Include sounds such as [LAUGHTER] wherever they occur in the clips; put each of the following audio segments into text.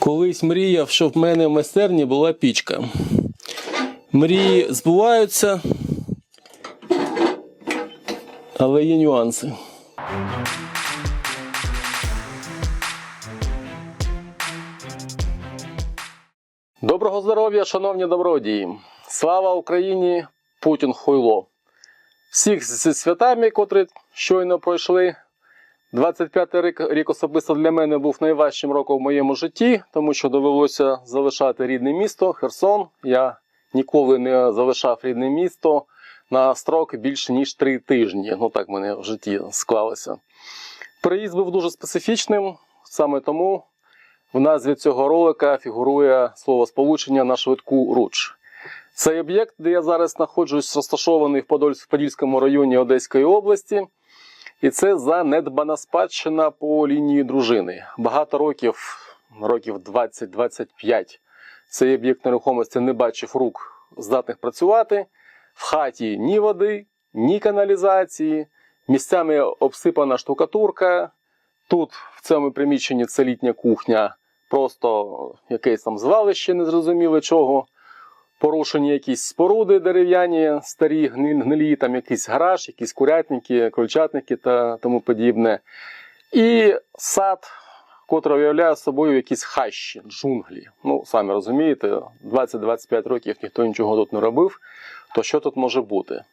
Колись мріяв, щоб в мене в майстерні була пічка. Мрії збуваються, але є нюанси. Доброго здоров'я, шановні добродії! Слава Україні! Путін хуйло! Всіх зі святами, котрі щойно пройшли. 25-й рік, рік особисто для мене був найважчим роком в моєму житті, тому що довелося залишати рідне місто Херсон. Я ніколи не залишав рідне місто на строк більше ніж три тижні. Ну так мене в житті склалося. Приїзд був дуже специфічним, саме тому в назві цього ролика фігурує слово сполучення на швидку руч. Цей об'єкт, де я зараз знаходжусь, розташований в Подольськ- в Подільському районі Одеської області. І це занедбана спадщина по лінії дружини. Багато років, років 20-25, цей об'єкт нерухомості не бачив рук здатних працювати. В хаті ні води, ні каналізації, місцями обсипана штукатурка. Тут, в цьому приміщенні, це літня кухня, просто якесь там звалище, незрозуміло чого. Порушені якісь споруди дерев'яні, старі, гнилі, там якийсь гараж, якісь курятники, крольчатники та тому подібне. І сад, котрий уявляє собою якісь хащі, джунглі. Ну, самі розумієте, 20-25 років ніхто нічого тут не робив, то що тут може бути?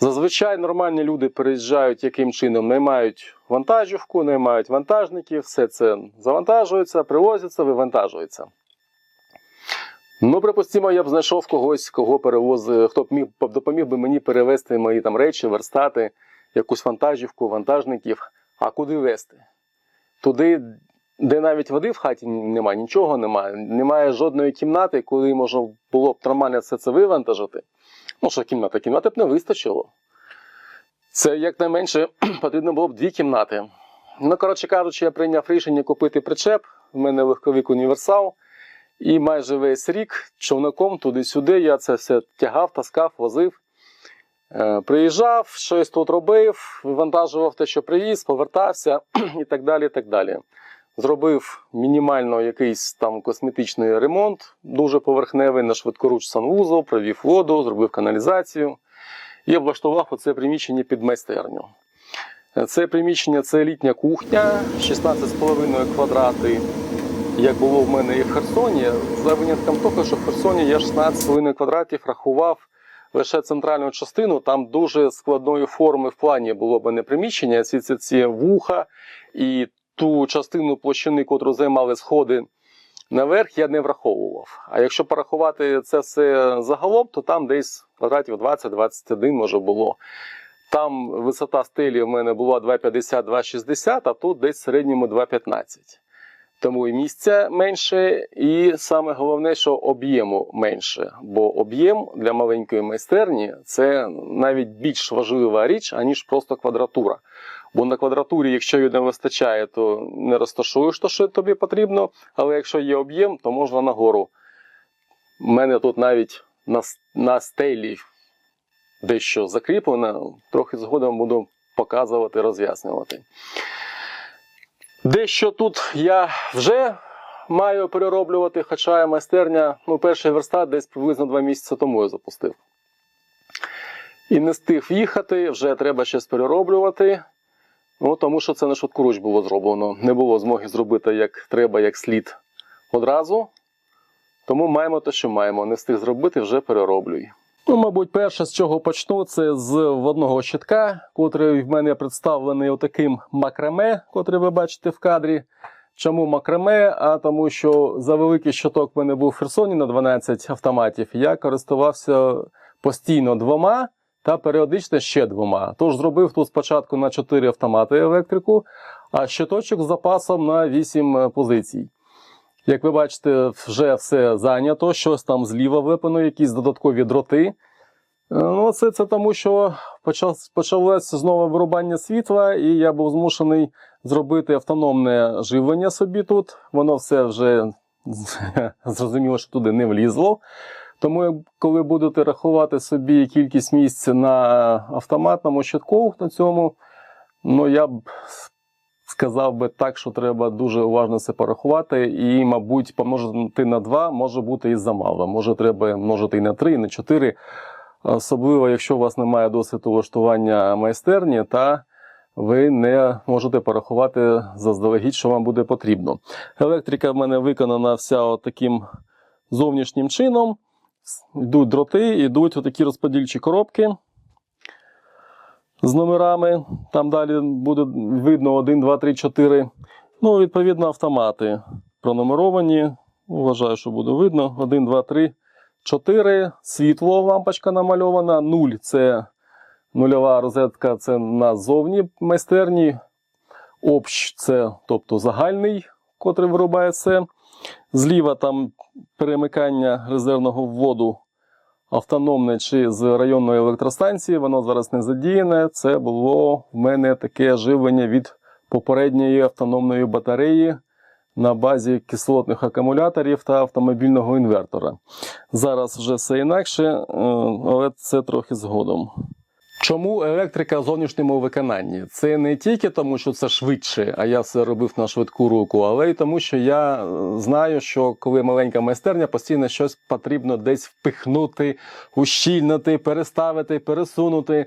Зазвичай нормальні люди переїжджають яким чином, наймають вантажівку, наймають вантажників, все це завантажується, привозиться, вивантажується. Ну, припустимо, я б знайшов когось, кого перевози, хто б міг допоміг би мені перевезти мої там речі, верстати, якусь вантажівку, вантажників. А куди везти? Туди, де навіть води в хаті немає, нічого немає, немає жодної кімнати, куди можна було б нормально все це вивантажити. Ну, що кімната? Кімнати б не вистачило. Це якнайменше [CLEARS THROAT] потрібно було б дві кімнати. Ну, коротше кажучи, я прийняв рішення купити причеп. В мене легковик універсал. І майже весь рік човником туди-сюди я це все тягав, таскав, возив. Е, Приїжджав, щось тут робив, вивантажував те, що привіз, повертався [CLEARS THROAT] і так далі. так далі. Зробив мінімально якийсь там косметичний ремонт, дуже поверхневий на швидкоруч санвузол, провів воду, зробив каналізацію і облаштував оце приміщення під майстерню. Е, Це приміщення це літня кухня, 16,5 квадрати як було в мене і в Херсоні, за винятком того, що в Херсоні я 16,5 квадратів рахував лише центральну частину, там дуже складної форми в плані було б не приміщення, ці, ці, ці вуха і ту частину площини, котру займали сходи наверх, я не враховував. А якщо порахувати це все загалом, то там десь квадратів 20-21 може було. Там висота стелі в мене була 2,50-2,60, а тут десь в середньому 2,15. Тому і місця менше, і саме головне, що об'єму менше. Бо об'єм для маленької майстерні це навіть більш важлива річ, аніж просто квадратура. Бо на квадратурі, якщо її не вистачає, то не розташуєш то, що тобі потрібно. Але якщо є об'єм, то можна нагору. У мене тут навіть на, на стелі дещо закріплено, трохи згодом буду показувати, роз'яснювати. Дещо тут я вже маю перероблювати, хоча майстерня, ну, перший верстат десь приблизно два місяці тому я запустив. І не встиг їхати, вже треба щось перероблювати. Ну, тому що це на швидкоруч було зроблено. Не було змоги зробити як треба, як слід одразу. Тому маємо те, що маємо. Не встиг зробити, вже перероблюй. Ну, мабуть, перше, з чого почну, це з водного щитка, котрий в мене представлений отаким макраме, котрий ви бачите в кадрі. Чому макраме? А тому, що за великий щиток в мене був в Херсоні на 12 автоматів. Я користувався постійно двома та періодично ще двома. Тож зробив тут спочатку на 4 автомати електрику, а щиточок з запасом на 8 позицій. Як ви бачите, вже все зайнято, щось там зліва випано, якісь додаткові дроти. Е, Ну, це, це тому, що почалося знову вирубання світла, і я був змушений зробити автономне живлення собі тут. Воно все вже [LAUGHS] зрозуміло, що туди не влізло. Тому, коли будете рахувати собі кількість місць на автоматному щитку на цьому, ну я б сказав би так, що треба дуже уважно це порахувати, і, мабуть, помножити на 2 може бути і замало. Може, треба множити і на 3, і на 4. Особливо, якщо у вас немає досвіду влаштування майстерні, та ви не можете порахувати заздалегідь, що вам буде потрібно. Електрика в мене виконана вся таким зовнішнім чином. Йдуть дроти, йдуть отакі розподільчі коробки з номерами. Там далі буде видно 1, 2, 3, 4. Ну, відповідно, автомати пронумеровані. Вважаю, що буде видно. 1, 2, 3, 4. Світло, лампочка намальована. 0 це нульова розетка, це на зовні майстерні. Общ це тобто загальний, котрий вирубає все. Зліва там перемикання резервного вводу автономне чи з районної електростанції, воно зараз не задіяне. Це було в мене таке живлення від попередньої автономної батареї на базі кислотних акумуляторів та автомобільного інвертора. Зараз вже все інакше, е, але це трохи згодом. Чому електрика в зовнішньому виконанні? Це не тільки тому, що це швидше, а я все робив на швидку руку, але й тому, що я е, знаю, що коли маленька майстерня, постійно щось потрібно десь впихнути, ущільнити, переставити, пересунути.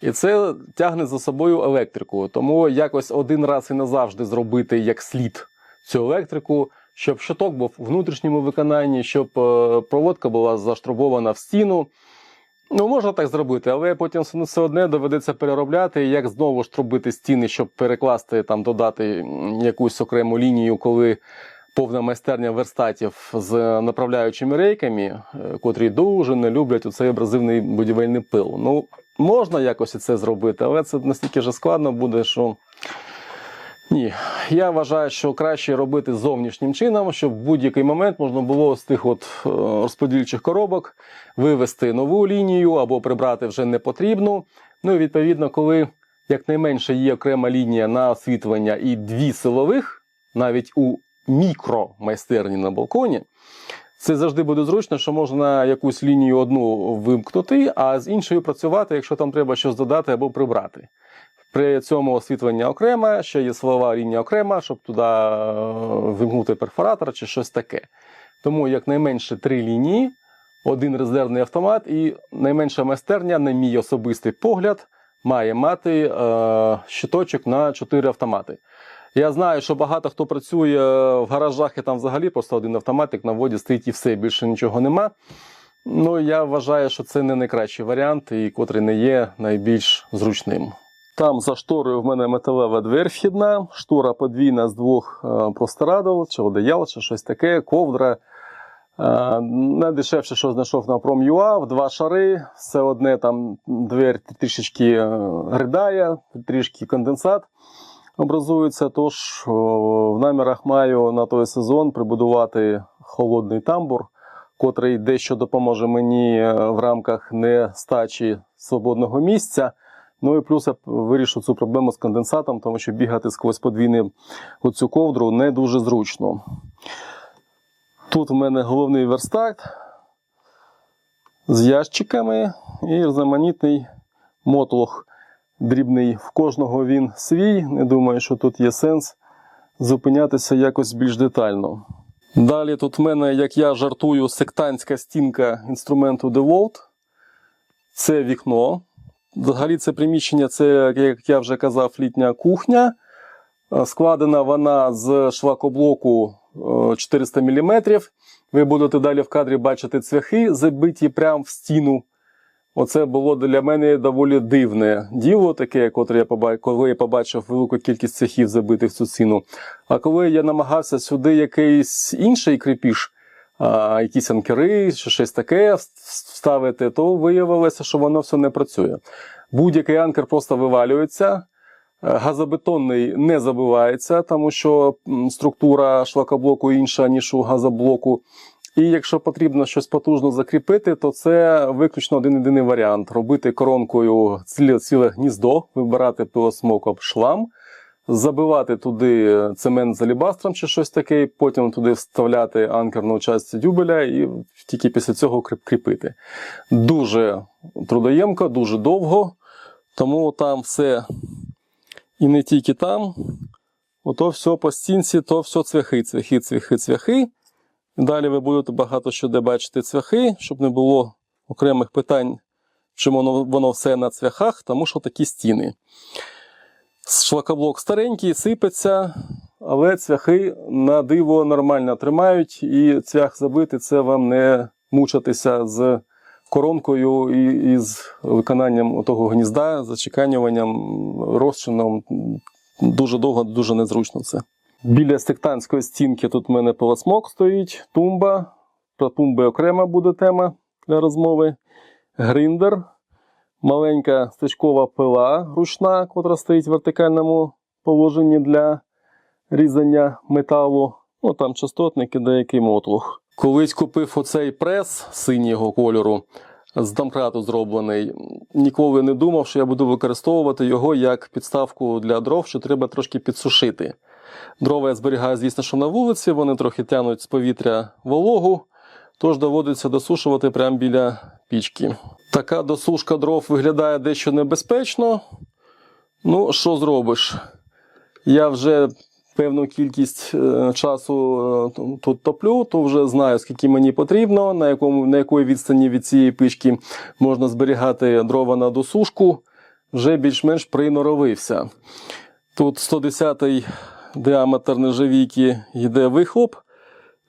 І це тягне за собою електрику. Тому якось один раз і назавжди зробити як слід цю електрику, щоб щиток був у внутрішньому виконанні, щоб е, проводка була заштрубована в стіну. Ну, можна так зробити, але потім все- одне доведеться переробляти, як знову ж робити стіни, щоб перекласти, там, додати якусь окрему лінію, коли повна майстерня верстатів з направляючими рейками, е, котрі дуже не люблять оцей абразивний будівельний пил. Ну, можна якось і це зробити, але це настільки ж складно буде, що. Ні, я вважаю, що краще робити зовнішнім чином, щоб в будь-який момент можна було з тих от е, розподільчих коробок вивести нову лінію або прибрати вже непотрібну. Ну і відповідно, коли якнайменше є окрема лінія на освітлення і дві силових, навіть у мікромайстерні на балконі, це завжди буде зручно, що можна якусь лінію одну вимкнути, а з іншою працювати, якщо там треба щось додати або прибрати. При цьому освітлення окремо, ще є силова лінія окрема, щоб туди е, вимкнути перфоратор чи щось таке. Тому якнайменше три лінії, один резервний автомат, і найменша майстерня, на мій особистий погляд, має мати е, щиточок на 4 автомати. Я знаю, що багато хто працює в гаражах і там взагалі просто один автоматик на воді стоїть і все, більше нічого нема. Ну, я вважаю, що це не найкращий варіант, і котрий не є найбільш зручним. Там за шторою в мене металева двері вхідна, штора подвійна з двох е, простирадл, чи одеял, чи щось таке, ковдра. Е, Найдешевше, що знайшов на Prom.ua, в два шари. Все одне там двері трішечки е, ридає, трішки конденсат образується. Тож в намірах маю на той сезон прибудувати холодний тамбур, котрий дещо допоможе мені в рамках нестачі свободного місця. Ну і плюс я вирішу цю проблему з конденсатом, тому що бігати сквозь подвійну оцю ковдру не дуже зручно. Тут в мене головний верстак з ящиками і різноманітний мотлох дрібний. В кожного він свій. Не думаю, що тут є сенс зупинятися якось більш детально. Далі тут в мене, як я жартую, сектантська стінка інструменту DeWalt. Це вікно. Взагалі, це приміщення, це, як я вже казав, літня кухня. Е, Складена вона з шлакоблоку е, 400 мм. Ви будете далі в кадрі бачити цвяхи, забиті прямо в стіну. Оце було для мене доволі дивне діло, таке, котре я побачив, коли я побачив велику кількість цехів забитих в цю ціну. А коли я намагався сюди якийсь інший кріпіш, якісь анкери чи щось таке вставити, то виявилося, що воно все не працює. Будь-який анкер просто вивалюється. е, Газобетонний не забивається, тому що структура шлакоблоку інша, ніж у газоблоку. І якщо потрібно щось потужно закріпити, то це виключно один єдиний варіант: робити коронкою ціле гніздо, вибирати пилосмоком шлам, забивати туди цемент з алібастром чи щось таке, потім туди вставляти анкерну частину дюбеля і тільки після цього кріпити. Дуже трудоємко, дуже довго, тому там все і не тільки там. ото все по стінці, то все цвяхи, цвяхи, цвяхи, цвяхи. Далі ви будете багато що де бачити цвяхи, щоб не було окремих питань, чому воно, воно все на цвяхах, тому що такі стіни. Шлакоблок старенький, сипеться, але цвяхи на диво нормально тримають, і цвях забити це вам не мучатися з коронкою і, і з виконанням того гнізда, зачеканюванням, розчином. Дуже довго, дуже незручно це. Біля стектанської стінки тут в мене полосмок стоїть, тумба. Про тумби окрема буде тема для розмови. Гриндер, маленька стичкова пила ручна, котра стоїть в вертикальному положенні для різання металу. Ну там частотники, деякий мотлух. Колись купив оцей прес синього кольору з домкрату зроблений. Ніколи не думав, що я буду використовувати його як підставку для дров, що треба трошки підсушити. Дрова я зберігаю, звісно, що на вулиці, вони трохи тянуть з повітря вологу, тож доводиться досушувати прямо біля пічки. Така досушка дров виглядає дещо небезпечно. Ну, що зробиш? Я вже певну кількість е, часу е, тут топлю, то вже знаю, скільки мені потрібно, на, якому, на якої відстані від цієї пічки можна зберігати дрова на досушку, вже більш-менш приноровився. Тут 110-й діаметр нержавійки йде вихлоп,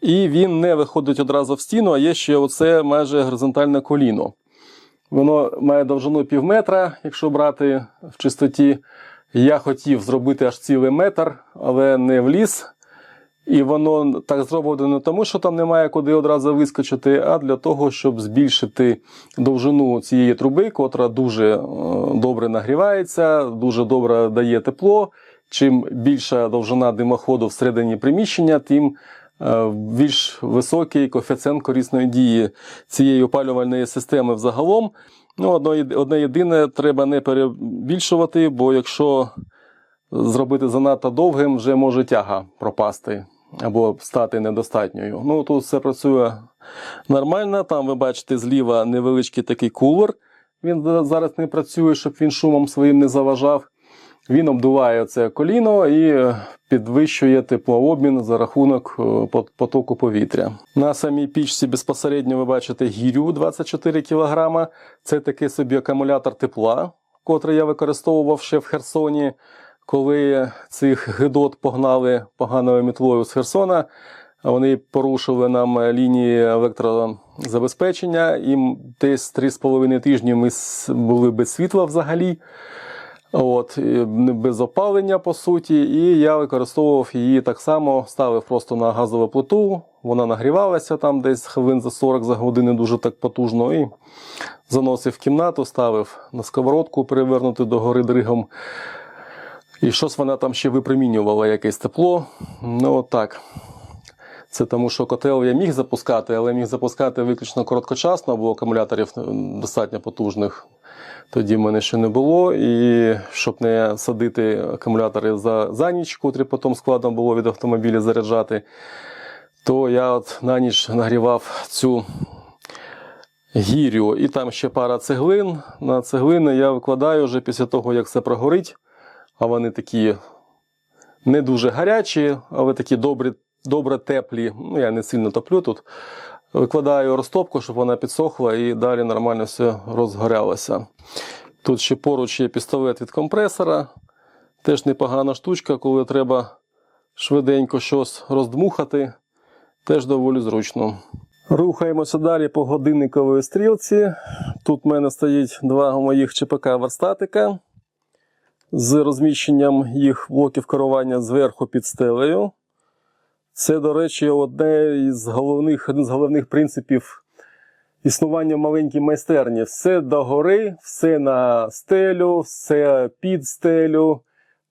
і він не виходить одразу в стіну, а є ще оце майже горизонтальне коліно. Воно має довжину пів метра, якщо брати в чистоті. Я хотів зробити аж цілий метр, але не вліз. І воно так зроблено не тому, що там немає куди одразу вискочити, а для того, щоб збільшити довжину цієї труби, котра дуже е, добре нагрівається, дуже добре дає тепло. Чим більша довжина димоходу всередині приміщення, тим більш високий коефіцієнт корисної дії цієї опалювальної системи взагалом. Ну, одне єдине, треба не перебільшувати, бо якщо зробити занадто довгим, вже може тяга пропасти або стати недостатньою. Ну, тут все працює нормально. Там ви бачите зліва невеличкий такий кулер. Він зараз не працює, щоб він шумом своїм не заважав. Він обдуває це коліно і підвищує теплообмін за рахунок е, потоку повітря. На самій пічці безпосередньо ви бачите гірю 24 кг. Це такий собі акумулятор тепла, котрий я використовував ще в Херсоні, коли цих гидот погнали поганою мітлою з Херсона. Вони порушили нам лінії електрозабезпечення, і десь 3,5 тижні ми були без світла взагалі. От, без опалення, по суті, і я використовував її так само, ставив просто на газову плиту, вона нагрівалася там десь хвилин за 40 за години дуже так потужно. І заносив в кімнату, ставив на сковородку, перевернути догори дригом. І щось вона там ще випромінювала якесь тепло. Ну, от так. Це тому, що котел я міг запускати, але міг запускати виключно короткочасно, бо акумуляторів достатньо потужних тоді в мене ще не було. І щоб не садити акумулятори за, за ніч, котрі потім складно було від автомобіля заряджати, то я от на ніч нагрівав цю гірю. І там ще пара цеглин. На цеглини я викладаю вже після того, як все прогорить. А вони такі не дуже гарячі, але такі добрі, добре теплі. Ну, я не сильно топлю тут. Викладаю розтопку, щоб вона підсохла і далі нормально все розгорялося. Тут ще поруч є пістолет від компресора. Теж непогана штучка, коли треба швиденько щось роздмухати. Теж доволі зручно. Рухаємося далі по годинниковій стрілці. Тут в мене стоїть два моїх ЧПК верстатика з розміщенням їх блоків керування зверху під стелею. Це, до речі, одне із головних, з головних принципів існування маленькій майстерні. Все догори, все на стелю, все під стелю.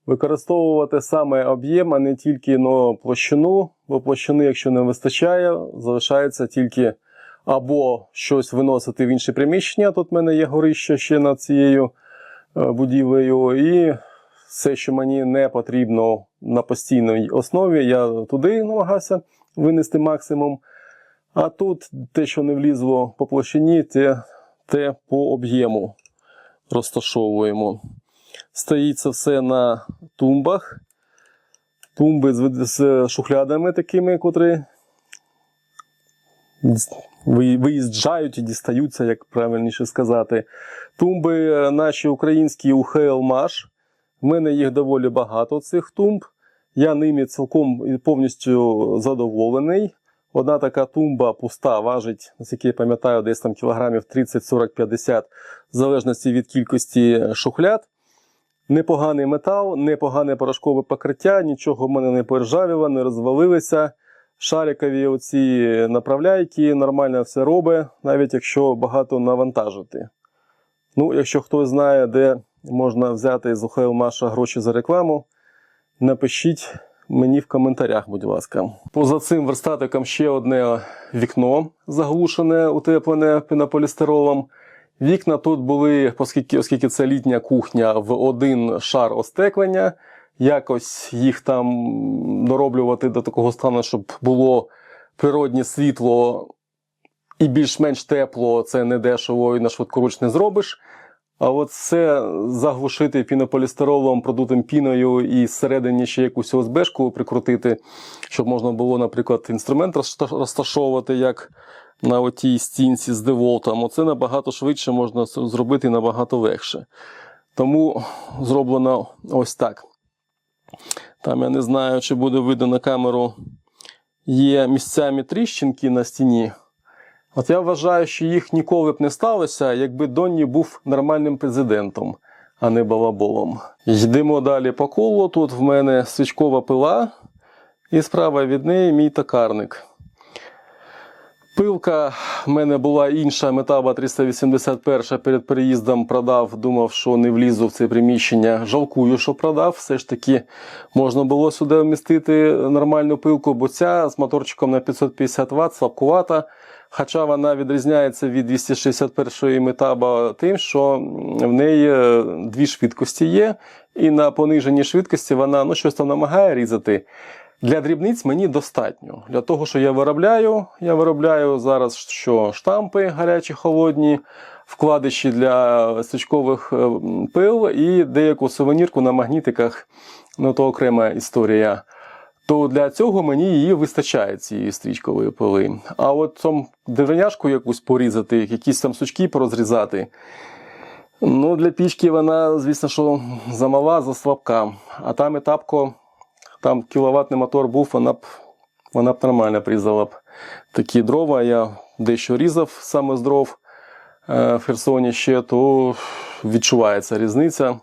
Використовувати саме об'єм, а не тільки ну, площину, бо площини, якщо не вистачає, залишається тільки або щось виносити в інше приміщення. Тут в мене є горище ще над цією е, будівлею, і все, що мені не потрібно на постійній основі, я туди намагався винести максимум. А тут те, що не влізло по площині, те, те по об'єму розташовуємо. Стоїть це все на тумбах. тумби з, шухлядами такими, котрі виїжджають і дістаються, як правильніше сказати. Тумби е, наші українські у Хейлмаш. В мене їх доволі багато цих тумб. Я ними цілком повністю задоволений. Одна така тумба пуста важить, наскільки я пам'ятаю, десь там кілограмів 30, 40, 50, в залежності від кількості шухляд. Непоганий метал, непогане порошкове покриття, нічого в мене не поржавіло, не розвалилося. Шарикові оці направляйки, нормально все робить, навіть якщо багато навантажити. Ну, якщо хтось знає, де можна взяти з УХЛ Маша гроші за рекламу, напишіть мені в коментарях, будь ласка. Поза цим верстатиком ще одне вікно заглушене, утеплене пінополістиролом. Вікна тут були, оскільки, оскільки це літня кухня, в один шар остеклення. Якось їх там дороблювати до такого стану, щоб було природнє світло і більш-менш тепло, це не дешево і на швидкоруч не зробиш. А от це заглушити пінополістиролом, продутим піною і всередині ще якусь ОСБшку прикрутити, щоб можна було, наприклад, інструмент розташовувати, як на отій стінці з деволтом. Оце набагато швидше можна зробити і набагато легше. Тому зроблено ось так. Там я не знаю, чи буде видно на камеру. Є місцями тріщинки на стіні. От я вважаю, що їх ніколи б не сталося, якби Донні був нормальним президентом, а не балаболом. Йдемо далі по колу. Тут в мене свічкова пила, і справа від неї мій токарник. Пилка в мене була інша, метаба 381 перед переїздом продав, думав, що не влізу в це приміщення. Жалкую, що продав. Все ж таки можна було сюди вмістити нормальну пилку, бо ця з моторчиком на 550 Вт слабкувата. Хоча вона відрізняється від 261 метаба тим, що в неї е, дві швидкості є, і на пониженій швидкості вона ну, щось там намагає різати. Для дрібниць мені достатньо. Для того, що я виробляю, я виробляю зараз що штампи гарячі, холодні, вкладиші для стрічкових е, пил і деяку сувенірку на магнітиках, ну то окрема історія. То для цього мені її вистачає цієї стрічкової пили. А от там деревняшку якусь порізати, якісь там сучки порозрізати. Ну, для пічки вона, звісно, що замала, заслабка. А там етапко, там кіловатний мотор був, вона б, вона б нормально призала б такі дрова. Я дещо різав саме з дров е, в Херсоні ще, то відчувається різниця.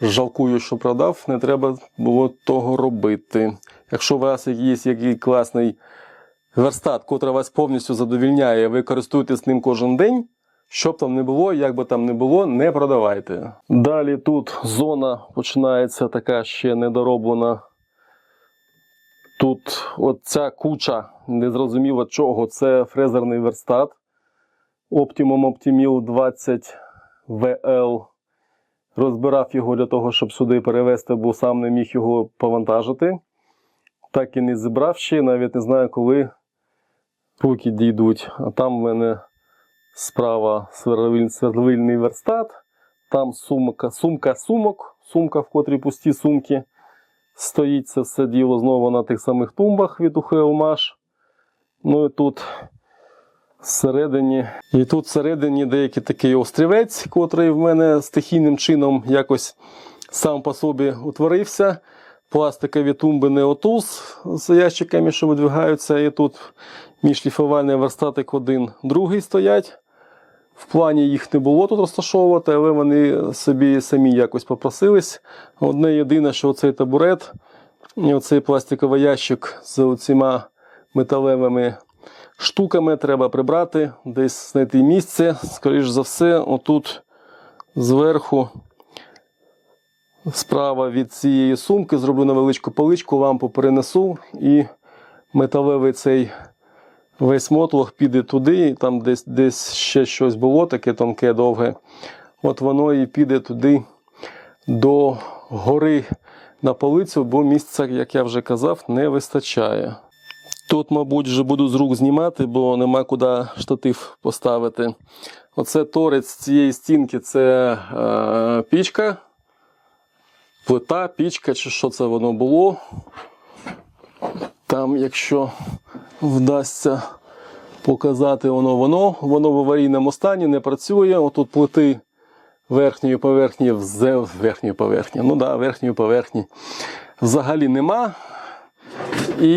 Жалкую, що продав, не треба було того робити. Якщо у вас є який класний верстат, котрий вас повністю задовільняє, ви користуєтесь ним кожен день. Що б там не було, як би там не було, не продавайте. Далі тут зона починається така ще недороблена. Тут оця куча, незрозуміло чого, це фрезерний верстат. Optimum Optimil 20 VL. Розбирав його для того, щоб сюди перевезти, бо сам не міг його повантажити. Так і не зібрав ще, навіть не знаю, коли руки дійдуть. А там в мене справа свердловиль- свердловильний верстат, там сумка, сумка сумок, сумка, в котрій пусті сумки. Стоїть це все діло знову на тих самих тумбах від Ухеомаш. Ну і тут всередині. І тут всередині деякий такий острівець, котрий в мене стихійним чином якось сам по собі утворився. Пластикові тумби Неотус з ящиками, що видвигаються. І тут мій шліфувальний верстатик один, другий стоять. В плані їх не було тут розташовувати, але вони собі самі якось попросились. Одне єдине, що оцей табурет і оцей пластиковий ящик з оціма металевими штуками треба прибрати, десь знайти місце. Скоріш за все, отут зверху, справа від цієї сумки, зроблю невеличку поличку, лампу перенесу і металевий цей весь мотлох піде туди, і там десь, десь ще щось було, таке тонке, довге. От воно і піде туди до гори на полицю, бо місця, як я вже казав, не вистачає. Тут, мабуть, вже буду з рук знімати, бо нема куди штатив поставити. Оце торець цієї стінки це е, пічка, плита, пічка, чи що це воно було. Там, якщо вдасться показати воно, воно, воно в аварійному стані не працює. Отут плити верхньої поверхні, верхньої поверхні, ну да, верхньої поверхні взагалі нема. І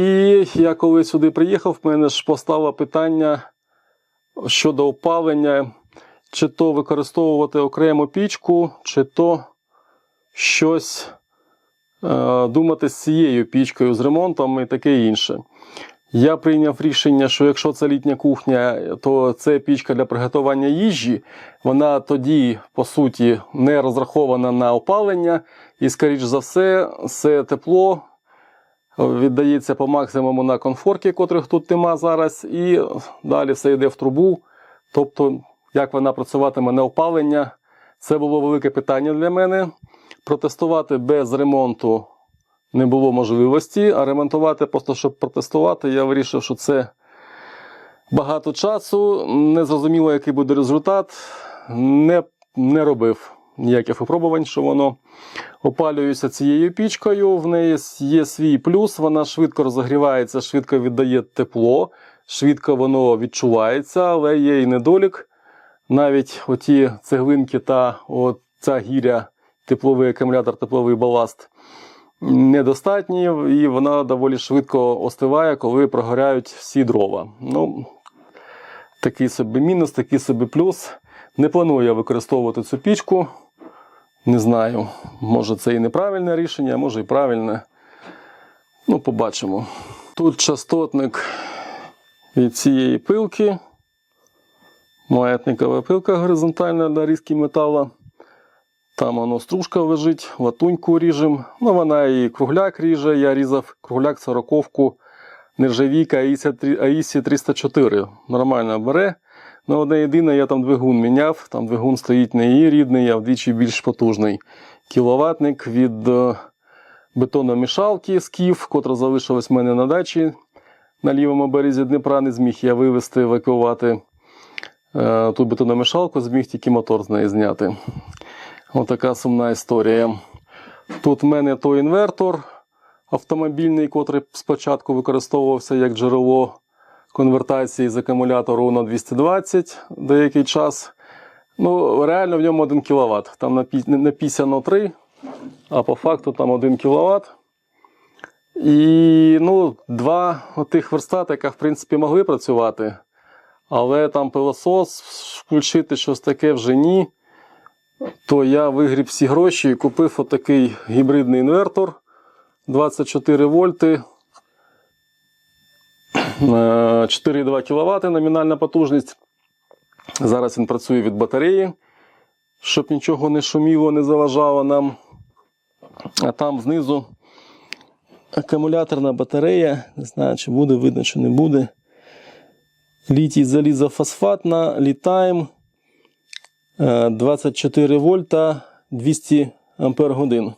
я коли сюди приїхав, в мене ж постало питання щодо опалення, чи то використовувати окрему пічку, чи то щось е, думати з цією пічкою, з ремонтом і таке інше. Я прийняв рішення, що якщо це літня кухня, то це пічка для приготування їжі. Вона тоді, по суті, не розрахована на опалення, і, скоріш за все, все тепло віддається по максимуму на комфорті, котрих тут нема зараз, і далі все йде в трубу. Тобто, як вона працюватиме на опалення, це було велике питання для мене. Протестувати без ремонту не було можливості, а ремонтувати, просто щоб протестувати, я вирішив, що це багато часу. Не зрозуміло, який буде результат. Не, не робив ніяких випробувань, що воно опалюється цією пічкою. В неї є свій плюс, вона швидко розігрівається, швидко віддає тепло, швидко воно відчувається, але є і недолік. Навіть оті цеглинки та ця гіря, тепловий акумулятор, тепловий баласт недостатні, і вона доволі швидко остиває, коли прогоряють всі дрова. Ну, такий собі мінус, такий собі плюс. Не планую я використовувати цю пічку. Не знаю, може це і неправильне рішення, може і правильне. Ну, побачимо. Тут частотник від цієї пилки. Маятникова пилка горизонтальна для різки металу. Там воно стружка лежить, латуньку ріжем. Ну, вона і кругляк ріже. Я різав кругляк 40-ку нержавійка AISI 304. Нормально бере. Ну, одне єдине, я там двигун міняв. Там двигун стоїть не її рідний, а вдвічі більш потужний. Кіловатник від е, бетономішалки скіф, котра залишилась в мене на дачі на лівому березі Дніпра. Не зміг я вивезти, евакуювати е, ту бетономішалку, зміг тільки мотор з неї зняти. Отака сумна історія. Тут в мене той інвертор автомобільний, котрий спочатку використовувався як джерело конвертації з акумулятору на 220 деякий час. Ну, реально в ньому 1 кВт. Там написано 3, а по факту там 1 кВт. І ну, два тих верстатика, в принципі, могли працювати. Але там пилосос включити щось таке вже ні. То я вигріб всі гроші і купив отакий гібридний інвертор 24 вольти. е, 4,2 кВт номінальна потужність. Зараз він працює від батареї, щоб нічого не шуміло, не заважало нам. А там знизу акумуляторна батарея. Не знаю, чи буде видно, чи не буде. Літій залізофосфатна, літаєм. Е, 24 вольта 200 ампер годин.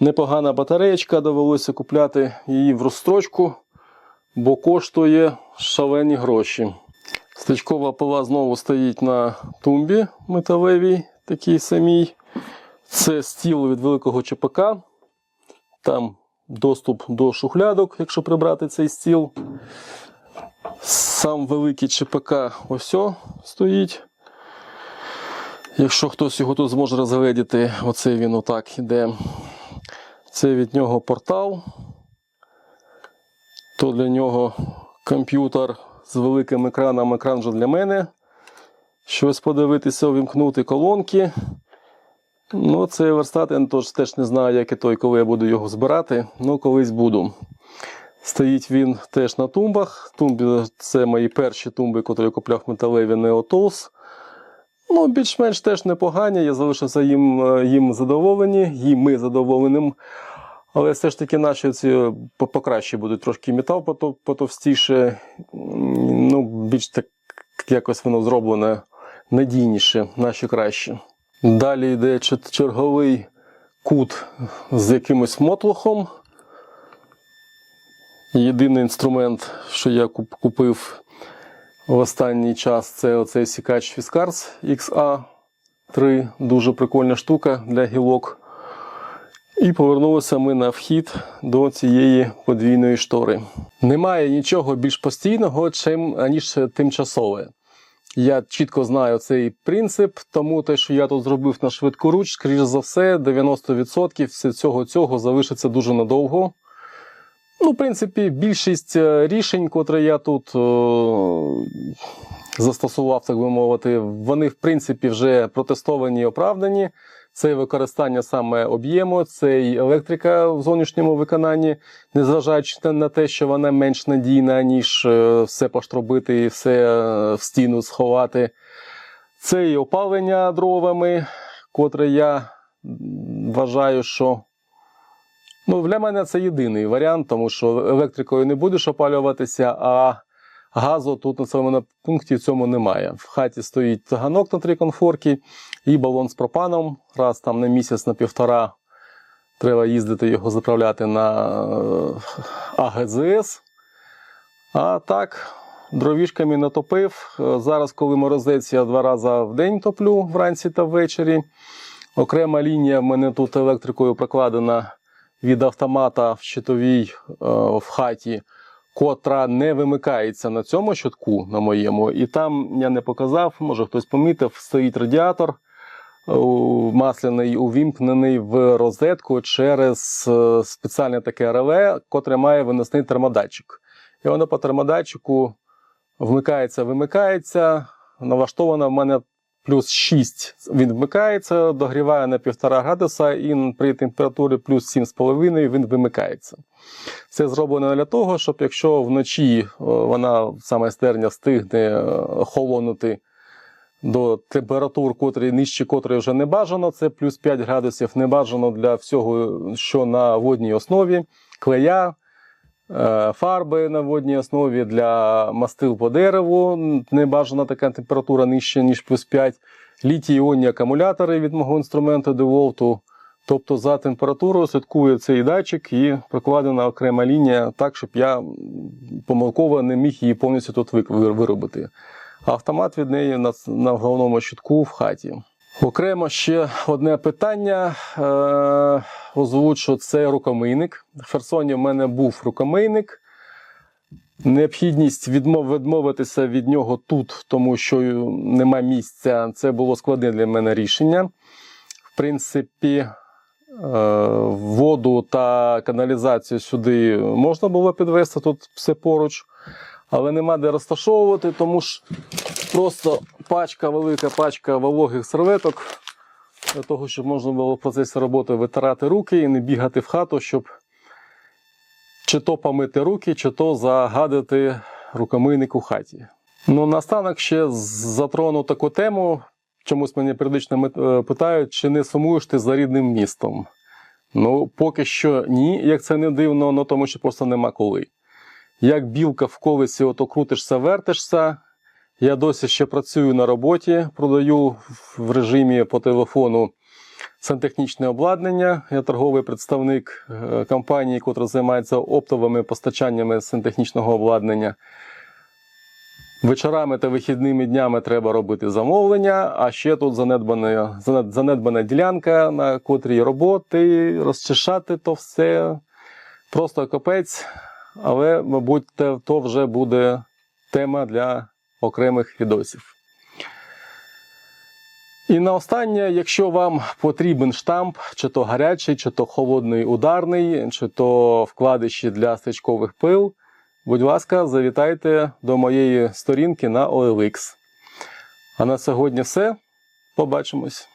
Непогана батареєчка, довелося купляти її в розстрочку, бо коштує шалені гроші. Стечкова пила знову стоїть на тумбі металевій, такій самій. Це стіл від великого ЧПК. Там доступ до шухлядок, якщо прибрати цей стіл. Сам великий ЧПК ось стоїть. Якщо хтось його тут зможе розгледіти, оце він отак іде. Це від нього портал. То для нього комп'ютер з великим екраном, екран вже для мене. Щось подивитися, увімкнути колонки. Ну, цей верстат я теж, не знаю, як і той, коли я буду його збирати. Ну, колись буду. Стоїть він теж на тумбах. Тумби це мої перші тумби, які я купляв металеві Neotools. Ну, більш-менш теж непогані. Я залишився їм, е, їм задоволені, їм ми задоволеним. Але все ж таки наші ці покраще будуть трошки метал потовстіше. Ну, більш так якось воно зроблене надійніше, наші краще. Далі йде черговий кут з якимось мотлохом. Єдиний інструмент, що я купив в останній час, це оцей сікач Fiskars XA3. Дуже прикольна штука для гілок. І повернулися ми на вхід до цієї подвійної штори. Немає нічого більш постійного, чим аніж тимчасове. Я чітко знаю цей принцип, тому те, що я тут зробив на швидку руч, скоріш за все, 90% всього цього залишиться дуже надовго. Ну, в принципі, більшість е, рішень, котрі я тут е, застосував, так би мовити, вони, в принципі, вже протестовані і оправдані. Це використання саме об'єму, це і електрика в зовнішньому виконанні, незважаючи на- те, що вона менш надійна, ніж е, все поштробити і все в стіну сховати. Це і опалення дровами, котре я вважаю, що ну, для мене це єдиний варіант, тому що електрикою не будеш опалюватися, а газу тут на цьому пункті цьому немає. В хаті стоїть ганок на три конфорки і балон з пропаном. Раз там на місяць, на півтора треба їздити його заправляти на е, АГЗС. А так, дровішками натопив. Зараз, коли морозець, я два рази в день топлю вранці та ввечері. Окрема лінія в мене тут електрикою прокладена від автомата в щитовій е, в хаті, котра не вимикається на цьому щитку, на моєму. І там я не показав, може хтось помітив, стоїть радіатор е, масляний, увімкнений в розетку через е, спеціальне таке реле, котре має виносний термодатчик. І воно по термодатчику вмикається, вимикається. Налаштовано в мене плюс 6 він вмикається, догріває на 1,5 градуса, і при температурі плюс 7,5 він вимикається. Це зроблено для того, щоб якщо вночі е, вона саме стерня встигне е, охолонути до температур, котрі нижче котрої вже не бажано, це плюс 5 градусів, не бажано для всього, що на водній основі, клея, фарби на водній основі для мастил по дереву, не бажана така температура нижча, ніж плюс 5, літій-іонні акумулятори від мого інструменту DeWalt. Тобто за температурою слідкує цей датчик і прокладена окрема лінія так, щоб я помилково не міг її повністю тут ви- ви- виробити. Автомат від неї на головному щитку в хаті. Окремо ще одне питання. Е, озвучу, це рукомийник. В Херсоні в мене був рукомийник. Необхідність відмов, відмовитися від нього тут, тому що нема місця, це було складне для мене рішення. В принципі, е, воду та каналізацію сюди можна було підвести, тут все поруч, але нема де розташовувати, тому ж просто пачка, велика пачка вологих серветок для того, щоб можна було в процесі роботи витирати руки і не бігати в хату, щоб чи то помити руки, чи то загадити рукомийник у хаті. Ну, наостанок ще затрону таку тему. Чомусь мене періодично е, питають, чи не сумуєш ти за рідним містом. Ну, поки що ні, як це не дивно, ну тому що просто нема коли. Як білка в колесі, ото крутишся, вертишся. Я досі ще працюю на роботі, продаю в режимі по телефону сантехнічне обладнання. Я торговий представник е, компанії, яка займається оптовими постачаннями сантехнічного обладнання. Вечорами та вихідними днями треба робити замовлення, а ще тут занедбана, занедбана ділянка, на котрій роботи, розчищати то все. Просто капець, але, мабуть, то вже буде тема для окремих відосів. І на останнє, якщо вам потрібен штамп, чи то гарячий, чи то холодний ударний, чи то вкладиші для стрічкових пил, будь ласка, завітайте до моєї сторінки на OLX. А на сьогодні все. Побачимось.